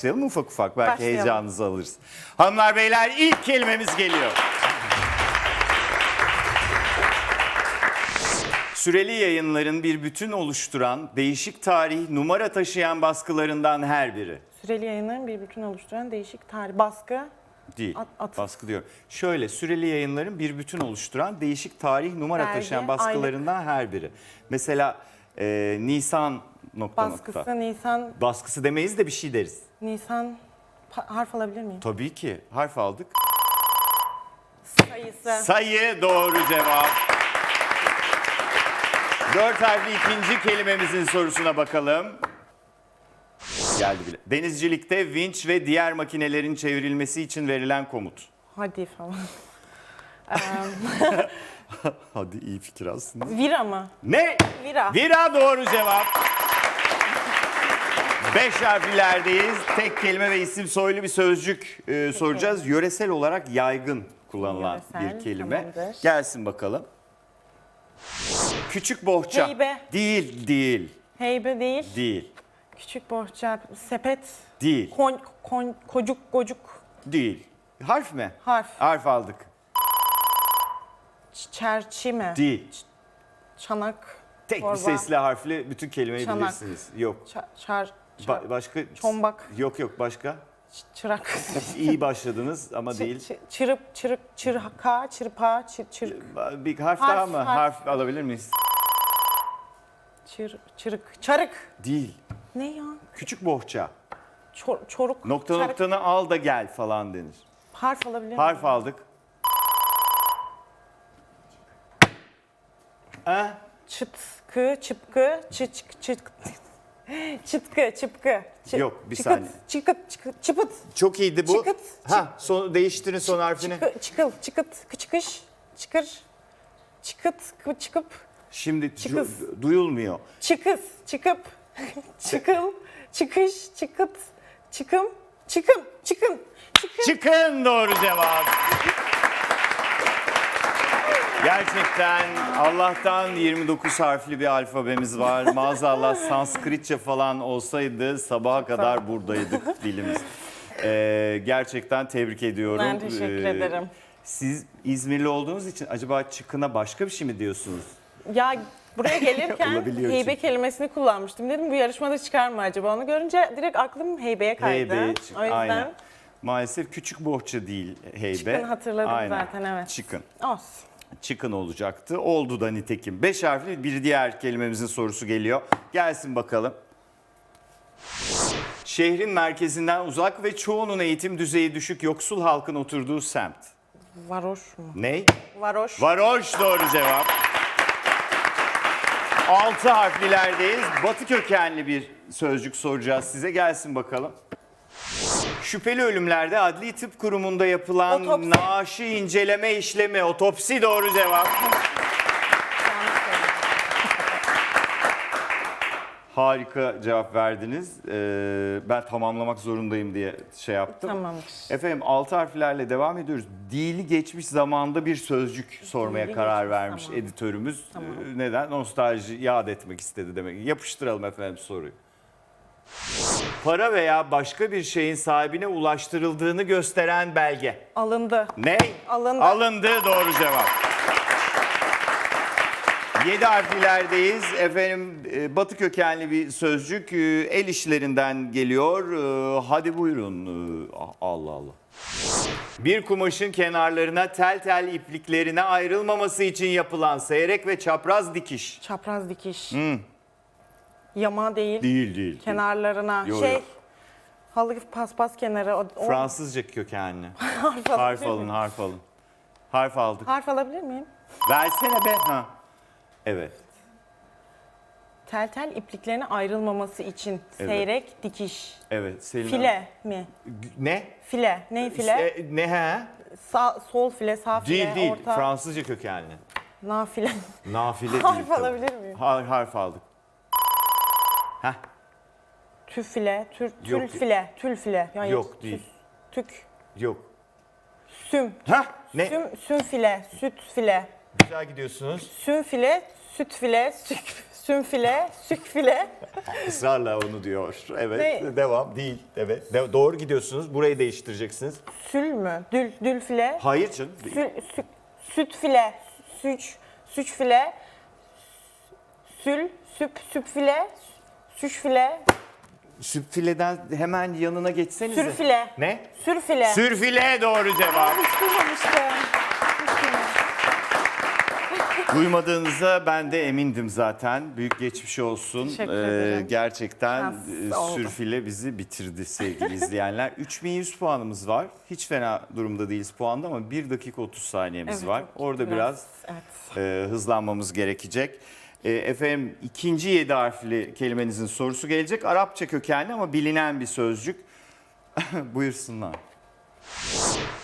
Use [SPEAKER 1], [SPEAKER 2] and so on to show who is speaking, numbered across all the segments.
[SPEAKER 1] Başlayalım ufak ufak belki
[SPEAKER 2] Başlayalım.
[SPEAKER 1] heyecanınızı alırız. Hanımlar beyler ilk kelimemiz geliyor. Süreli yayınların bir bütün oluşturan, değişik tarih, numara taşıyan baskılarından her biri.
[SPEAKER 2] Süreli yayınların bir bütün oluşturan değişik tarih baskı.
[SPEAKER 1] Değil,
[SPEAKER 2] At- at.
[SPEAKER 1] baskı diyor. Şöyle, süreli yayınların bir bütün oluşturan, değişik tarih, numara
[SPEAKER 2] Dergi,
[SPEAKER 1] taşıyan baskılarından her biri. Mesela e, Nisan nokta
[SPEAKER 2] Baskısı
[SPEAKER 1] nokta.
[SPEAKER 2] Nisan
[SPEAKER 1] Baskısı demeyiz de bir şey deriz.
[SPEAKER 2] Nisan pa- harf alabilir miyim?
[SPEAKER 1] Tabii ki. Harf aldık.
[SPEAKER 2] Sayısı.
[SPEAKER 1] Sayı doğru cevap. Dört harfli ikinci kelimemizin sorusuna bakalım. Geldi bile. Denizcilikte vinç ve diğer makinelerin çevrilmesi için verilen komut.
[SPEAKER 2] Hadi falan.
[SPEAKER 1] Hadi iyi fikir aslında.
[SPEAKER 2] Vira mı?
[SPEAKER 1] Ne?
[SPEAKER 2] Vira.
[SPEAKER 1] Vira doğru cevap. Beş harflerdeyiz. Tek kelime ve isim soylu bir sözcük e, soracağız. Yöresel olarak yaygın kullanılan
[SPEAKER 2] Yöresel,
[SPEAKER 1] bir kelime.
[SPEAKER 2] tamamdır.
[SPEAKER 1] Gelsin bakalım. Küçük bohça.
[SPEAKER 2] Heybe.
[SPEAKER 1] Değil, değil,
[SPEAKER 2] Heybe değil.
[SPEAKER 1] değil,
[SPEAKER 2] Küçük bohça. Sepet.
[SPEAKER 1] değil,
[SPEAKER 2] Kon, kon, kocuk, gocuk.
[SPEAKER 1] değil. Harf mi?
[SPEAKER 2] Harf.
[SPEAKER 1] Harf aldık.
[SPEAKER 2] Ç- Çerçi mi?
[SPEAKER 1] Değil.
[SPEAKER 2] Çanak.
[SPEAKER 1] Tek bir sesli harfli bütün kelimeyi
[SPEAKER 2] Çanak.
[SPEAKER 1] bilirsiniz. Yok.
[SPEAKER 2] Ça- çar,
[SPEAKER 1] Ba- başka?
[SPEAKER 2] Çombak.
[SPEAKER 1] Yok yok başka.
[SPEAKER 2] ç- çırak.
[SPEAKER 1] İyi başladınız ama
[SPEAKER 2] Çı-
[SPEAKER 1] değil.
[SPEAKER 2] çı- çırıp, çırık, çırka, çırpa, çır, çır,
[SPEAKER 1] Bir harf,
[SPEAKER 2] Harf,
[SPEAKER 1] daha mı?
[SPEAKER 2] harf.
[SPEAKER 1] Harf. alabilir miyiz?
[SPEAKER 2] çır, çırık, çarık.
[SPEAKER 1] Değil.
[SPEAKER 2] Ne ya?
[SPEAKER 1] Küçük bohça.
[SPEAKER 2] Çor, çoruk.
[SPEAKER 1] Nokta
[SPEAKER 2] çarık.
[SPEAKER 1] noktanı al da gel falan denir.
[SPEAKER 2] Harf alabilir miyim?
[SPEAKER 1] Harf aldık. Eh,
[SPEAKER 2] Çıtkı, çıpkı, çıçk, çıt, çıtkı, çıpkı. çı-
[SPEAKER 1] Yok, bir
[SPEAKER 2] çıkıt,
[SPEAKER 1] saniye.
[SPEAKER 2] Çıkıt, çıkıt, çıpıt,
[SPEAKER 1] çok iyiydi bu.
[SPEAKER 2] Çıkıt,
[SPEAKER 1] Ha, son, değiştirin son harfini.
[SPEAKER 2] çıkı, çıkıl, çıkıt, çıkış, çıkır, çıkıt, kı- çıkıp,
[SPEAKER 1] Şimdi cu-
[SPEAKER 2] Çıkız.
[SPEAKER 1] duyulmuyor.
[SPEAKER 2] çıkız, çıkıp, çıkıl, çıkış, çıkıt, çıkım, çıkım, çıkın, çıkın.
[SPEAKER 1] Çıkın doğru cevap. Gerçekten Allah'tan 29 harfli bir alfabemiz var. Maazallah Sanskritçe falan olsaydı sabaha kadar buradaydık dilimiz. Ee, gerçekten tebrik ediyorum.
[SPEAKER 2] Ben teşekkür
[SPEAKER 1] Ee,
[SPEAKER 2] ederim.
[SPEAKER 1] Siz İzmirli olduğunuz için acaba çıkına başka bir şey mi diyorsunuz?
[SPEAKER 2] Ya buraya gelirken
[SPEAKER 1] Olabiliyor
[SPEAKER 2] heybe
[SPEAKER 1] çünkü.
[SPEAKER 2] kelimesini kullanmıştım. Dedim bu yarışmada çıkar mı acaba? Onu görünce direkt aklım heybeye kaydı.
[SPEAKER 1] Heybe, çık-
[SPEAKER 2] o yüzden
[SPEAKER 1] aynen. Maalesef küçük bohça değil heybe.
[SPEAKER 2] Çıkın hatırladım zaten, evet.
[SPEAKER 1] Çıkın.
[SPEAKER 2] olsun.
[SPEAKER 1] Çıkın olacaktı. Oldu da nitekim. Beş harfli bir diğer kelimemizin sorusu geliyor. Gelsin bakalım. Şehrin merkezinden uzak ve çoğunun eğitim düzeyi düşük yoksul halkın oturduğu semt.
[SPEAKER 2] Varoş mu?
[SPEAKER 1] Ney?
[SPEAKER 2] Varoş.
[SPEAKER 1] Varoş doğru cevap. Altı harflilerdeyiz. Batı kökenli bir sözcük soracağız size. Gelsin bakalım. Şüpheli ölümlerde Adli Tıp Kurumu'nda yapılan
[SPEAKER 2] Otopsi.
[SPEAKER 1] naaşı inceleme işlemi. Otopsi doğru cevap. Harika cevap verdiniz. Ee, ben tamamlamak zorundayım diye şey yaptım.
[SPEAKER 2] Tamamdır.
[SPEAKER 1] Efendim altı harflerle devam ediyoruz. Dili geçmiş zamanda bir sözcük sormaya
[SPEAKER 2] Dili
[SPEAKER 1] karar
[SPEAKER 2] geçmiş
[SPEAKER 1] vermiş
[SPEAKER 2] zamanda.
[SPEAKER 1] editörümüz.
[SPEAKER 2] Tamam.
[SPEAKER 1] Ee, Neden? Nostalji yad etmek istedi demek. Yapıştıralım efendim soruyu. Para veya başka bir şeyin sahibine ulaştırıldığını gösteren belge.
[SPEAKER 2] Alındı.
[SPEAKER 1] Ne?
[SPEAKER 2] Alındı.
[SPEAKER 1] Alındı doğru cevap. Yedi harflerdeyiz. Efendim e, batı kökenli bir sözcük e, el işlerinden geliyor. E, Hadi buyurun. E, Allah Allah. Bir kumaşın kenarlarına tel tel ipliklerine ayrılmaması için yapılan seyrek ve çapraz dikiş.
[SPEAKER 2] Çapraz dikiş. Yama değil.
[SPEAKER 1] Değil değil.
[SPEAKER 2] Kenarlarına.
[SPEAKER 1] Yo,
[SPEAKER 2] şey.
[SPEAKER 1] yo.
[SPEAKER 2] Halı paspas kenarı. O, o-
[SPEAKER 1] Fransızca kökenli.
[SPEAKER 2] harf,
[SPEAKER 1] Harf
[SPEAKER 2] alabilir
[SPEAKER 1] alın,
[SPEAKER 2] miyim?
[SPEAKER 1] harf alın. Harf aldık.
[SPEAKER 2] Harf alabilir miyim?
[SPEAKER 1] Versene be. Ha. Evet.
[SPEAKER 2] Tel tel ipliklerine ayrılmaması için
[SPEAKER 1] Evet.
[SPEAKER 2] seyrek dikiş.
[SPEAKER 1] Evet. Selin
[SPEAKER 2] File mi?
[SPEAKER 1] Ne?
[SPEAKER 2] File. Ne file?
[SPEAKER 1] E, ne he?
[SPEAKER 2] Sağ, sol file, sağ file,
[SPEAKER 1] Değil değil.
[SPEAKER 2] orta.
[SPEAKER 1] Fransızca kökenli.
[SPEAKER 2] Nafile.
[SPEAKER 1] Nafile değil.
[SPEAKER 2] Harf
[SPEAKER 1] tabii.
[SPEAKER 2] alabilir miyim?
[SPEAKER 1] Har- harf aldık.
[SPEAKER 2] Tüfile, tür,
[SPEAKER 1] Yok.
[SPEAKER 2] tül file, tül file. Yani
[SPEAKER 1] Yok, değil.
[SPEAKER 2] Tük,
[SPEAKER 1] Yok.
[SPEAKER 2] süm.
[SPEAKER 1] Heh. Ne?
[SPEAKER 2] Süm, süm file, süt file.
[SPEAKER 1] Güzel gidiyorsunuz.
[SPEAKER 2] Süm file, süt file, süt, sünfile, sükfile,
[SPEAKER 1] Israrla onu diyor. Evet.
[SPEAKER 2] Ne?
[SPEAKER 1] Devam. Değil. Evet. De- doğru gidiyorsunuz. Burayı değiştireceksiniz.
[SPEAKER 2] sül mü? Dül, dülfile,
[SPEAKER 1] Hayır canım.
[SPEAKER 2] sül, sü, sütfile, süç, süçfile, sül, süp, süpfile, süçfile,
[SPEAKER 1] Süpfileden hemen yanına geçsenize.
[SPEAKER 2] sürfile.
[SPEAKER 1] Ne?
[SPEAKER 2] Sürfile.
[SPEAKER 1] Sürfile doğru cevap.
[SPEAKER 2] Hiç duymamıştım.
[SPEAKER 1] Duymadığınıza ben de emindim zaten. Büyük geçmiş olsun.
[SPEAKER 2] Teşekkür
[SPEAKER 1] Ee,
[SPEAKER 2] ederim.
[SPEAKER 1] gerçekten
[SPEAKER 2] Şans
[SPEAKER 1] e,
[SPEAKER 2] oldu.
[SPEAKER 1] sürfile bizi bitirdi sevgili izleyenler. 3100 puanımız var. Hiç fena durumda değiliz puanda ama 1 dakika 30 saniyemiz
[SPEAKER 2] Evet,
[SPEAKER 1] var. Orada biraz,
[SPEAKER 2] Evet.
[SPEAKER 1] e, hızlanmamız gerekecek. E, efendim ikinci 7 harfli kelimenizin sorusu gelecek. Arapça kökenli ama bilinen bir sözcük. Buyursunlar.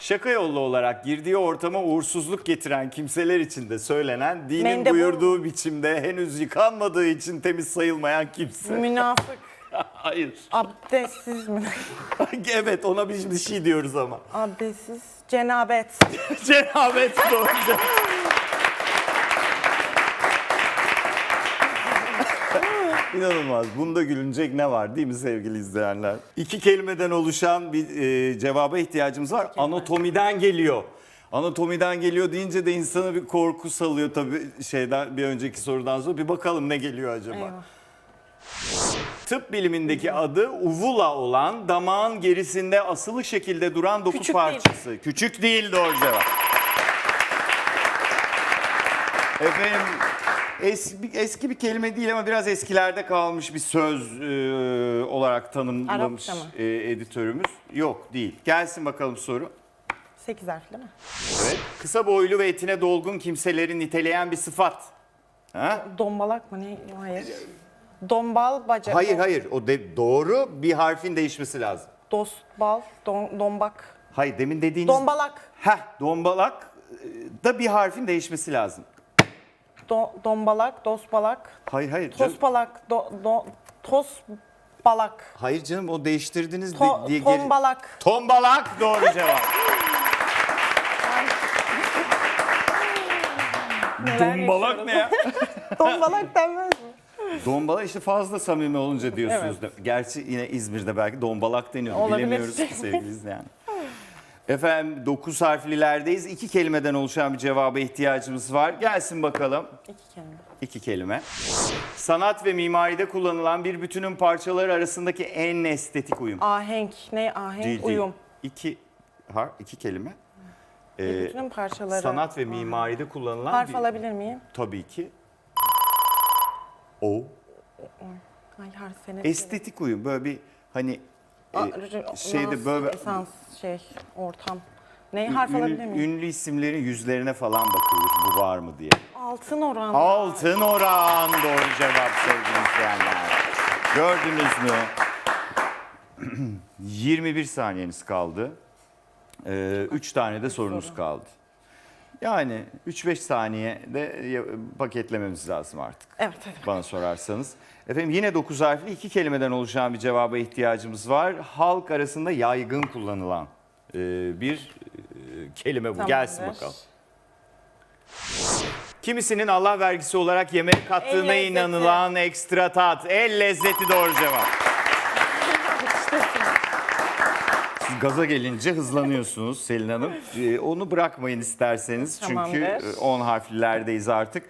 [SPEAKER 1] Şaka yollu olarak girdiği ortama uğursuzluk getiren kimseler için de söylenen dinin
[SPEAKER 2] Mendebur.
[SPEAKER 1] buyurduğu biçimde henüz yıkanmadığı için temiz sayılmayan kimse.
[SPEAKER 2] Münafık,
[SPEAKER 1] Hayır.
[SPEAKER 2] abdestsiz mi?
[SPEAKER 1] evet ona bir bir şey diyoruz ama.
[SPEAKER 2] Abdestsiz, cenabet.
[SPEAKER 1] Cenabet doğru. İnanılmaz. Bunda gülünecek ne var değil mi sevgili izleyenler? İki kelimeden oluşan bir e, cevaba ihtiyacımız var. Anatomiden geliyor. Anatomiden geliyor deyince de insana bir korku salıyor tabii şeyden bir önceki sorudan sonra. Bir bakalım ne geliyor acaba?
[SPEAKER 2] Eyvah.
[SPEAKER 1] Tıp bilimindeki adı uvula olan damağın gerisinde asılı şekilde duran doku
[SPEAKER 2] Küçük değil.
[SPEAKER 1] parçası. Küçük değil doğru cevap. Efendim eski, eski bir kelime değil ama biraz eskilerde kalmış bir söz e, olarak tanımlamış
[SPEAKER 2] Arapça mı?
[SPEAKER 1] e, editörümüz. Yok değil. Gelsin bakalım soru.
[SPEAKER 2] 8 harfli mi?
[SPEAKER 1] Evet. Kısa boylu ve etine dolgun kimseleri niteleyen bir sıfat. Ha?
[SPEAKER 2] Dombalak mı ne? Hayır. Dombal bacak.
[SPEAKER 1] Hayır hayır o de, doğru bir harfin değişmesi lazım.
[SPEAKER 2] Dostbal, don, dombak.
[SPEAKER 1] Hayır demin dediğiniz...
[SPEAKER 2] Dombalak.
[SPEAKER 1] Heh, dombalak e, da bir harfin değişmesi lazım.
[SPEAKER 2] Do, dombalak, dosbalak.
[SPEAKER 1] Hayır hayır canım.
[SPEAKER 2] Tosbalak, do, do, tosbalak.
[SPEAKER 1] Hayır canım o değiştirdiniz
[SPEAKER 2] To,
[SPEAKER 1] di- diye geri-
[SPEAKER 2] tombalak.
[SPEAKER 1] Tombalak doğru cevap. Dombalak ne ya?
[SPEAKER 2] Dombalak denmez mi?
[SPEAKER 1] Dombalak işte fazla samimi olunca diyorsunuz. da. Gerçi yine İzmir'de belki dombalak deniyor.
[SPEAKER 2] Olabilir.
[SPEAKER 1] Bilemiyoruz ki sevgili izleyen. Efendim 9 harflilerdeyiz. İki kelimeden oluşan bir cevaba ihtiyacımız var. Gelsin bakalım.
[SPEAKER 2] İki kelime.
[SPEAKER 1] İki kelime. Sanat ve mimaride kullanılan bir bütünün parçaları arasındaki en estetik uyum.
[SPEAKER 2] Ahenk. Ne ahenk?
[SPEAKER 1] Değil, değil.
[SPEAKER 2] Uyum.
[SPEAKER 1] İki, har, iki kelime. Ee,
[SPEAKER 2] Bütün parçaları.
[SPEAKER 1] sanat ve mimaride kullanılan
[SPEAKER 2] Harf
[SPEAKER 1] bir,
[SPEAKER 2] alabilir miyim?
[SPEAKER 1] tabii ki o
[SPEAKER 2] Ay harf seni.
[SPEAKER 1] estetik uyum böyle bir hani e,
[SPEAKER 2] r-
[SPEAKER 1] şeyde böyle
[SPEAKER 2] Esans şey ortam. Ne harf
[SPEAKER 1] ünlü,
[SPEAKER 2] alabilir miyim?
[SPEAKER 1] ünlü isimlerin yüzlerine falan bakılır bu var mı diye.
[SPEAKER 2] Altın oran.
[SPEAKER 1] Altın oran doğru cevap sevgili izleyenler. Gördünüz mü? 21 saniyeniz kaldı. 3 tane de sorunuz
[SPEAKER 2] soru?
[SPEAKER 1] kaldı. Yani 3-5 saniye de ya- paketlememiz lazım artık.
[SPEAKER 2] Evet evet.
[SPEAKER 1] Bana sorarsanız. Efendim yine 9 harfli iki kelimeden oluşan bir cevaba ihtiyacımız var. Halk arasında yaygın kullanılan e, bir e, kelime bu. Gelsin
[SPEAKER 2] Tamamdır.
[SPEAKER 1] bakalım. Kimisinin Allah vergisi olarak yemeğe kattığına
[SPEAKER 2] El lezzeti.
[SPEAKER 1] inanılan ekstra tat. El lezzeti doğru cevap. Siz gaza gelince hızlanıyorsunuz Selin Hanım. Ee, onu bırakmayın isterseniz. Çünkü
[SPEAKER 2] Tamamdır.
[SPEAKER 1] e, 10 harflilerdeyiz artık.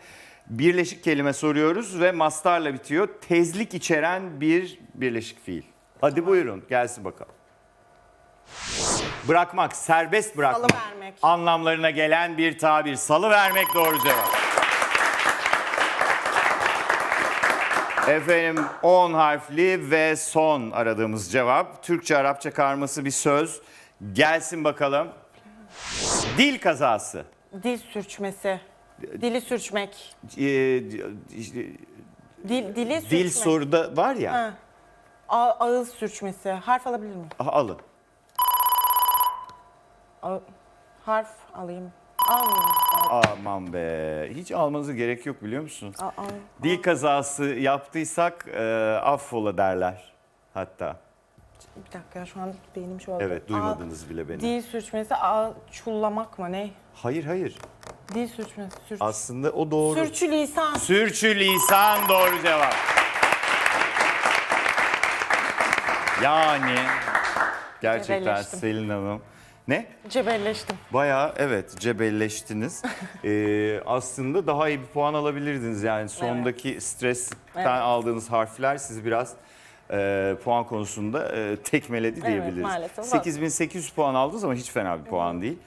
[SPEAKER 1] Birleşik kelime soruyoruz ve mastarla bitiyor. Tezlik içeren bir birleşik fiil. Hadi buyurun gelsin bakalım. Bırakmak, serbest bırakmak
[SPEAKER 2] Salıvermek.
[SPEAKER 1] anlamlarına gelen bir tabir. Salı vermek doğru cevap. Efendim 10 harfli ve son aradığımız cevap. Türkçe Arapça karması bir söz. Gelsin bakalım. Dil kazası.
[SPEAKER 2] Dil sürçmesi. Dili sürçmek.
[SPEAKER 1] Ee, işte
[SPEAKER 2] Dil, dili sürçmek.
[SPEAKER 1] dil soruda var ya.
[SPEAKER 2] Ha. A- ağız sürçmesi. Harf alabilir miyim?
[SPEAKER 1] Aha, alın.
[SPEAKER 2] A- harf alayım. Almıyorum.
[SPEAKER 1] Aman be. Hiç almanıza gerek yok biliyor musun?
[SPEAKER 2] Al, al.
[SPEAKER 1] Dil kazası yaptıysak e, affola derler hatta.
[SPEAKER 2] Bir dakika ya, şu an beynim şu oldu.
[SPEAKER 1] Evet duymadınız bile beni.
[SPEAKER 2] Dil sürçmesi, ağ, çullamak mı ne?
[SPEAKER 1] Hayır hayır.
[SPEAKER 2] Dil sürçmesi. Sür...
[SPEAKER 1] Aslında o doğru.
[SPEAKER 2] Sürçülisan.
[SPEAKER 1] Sürçülisan doğru cevap. Yani gerçekten. Selin Hanım. Ne?
[SPEAKER 2] Cebelleştim.
[SPEAKER 1] Bayağı evet cebelleştiniz. Ee, aslında daha iyi bir puan alabilirdiniz. Yani sondaki stresten
[SPEAKER 2] Evet.
[SPEAKER 1] aldığınız harfler sizi biraz e, puan konusunda e, tekmeledi
[SPEAKER 2] Evet,
[SPEAKER 1] diyebiliriz.
[SPEAKER 2] maalesef.
[SPEAKER 1] 8800 puan aldınız ama hiç fena bir puan değil.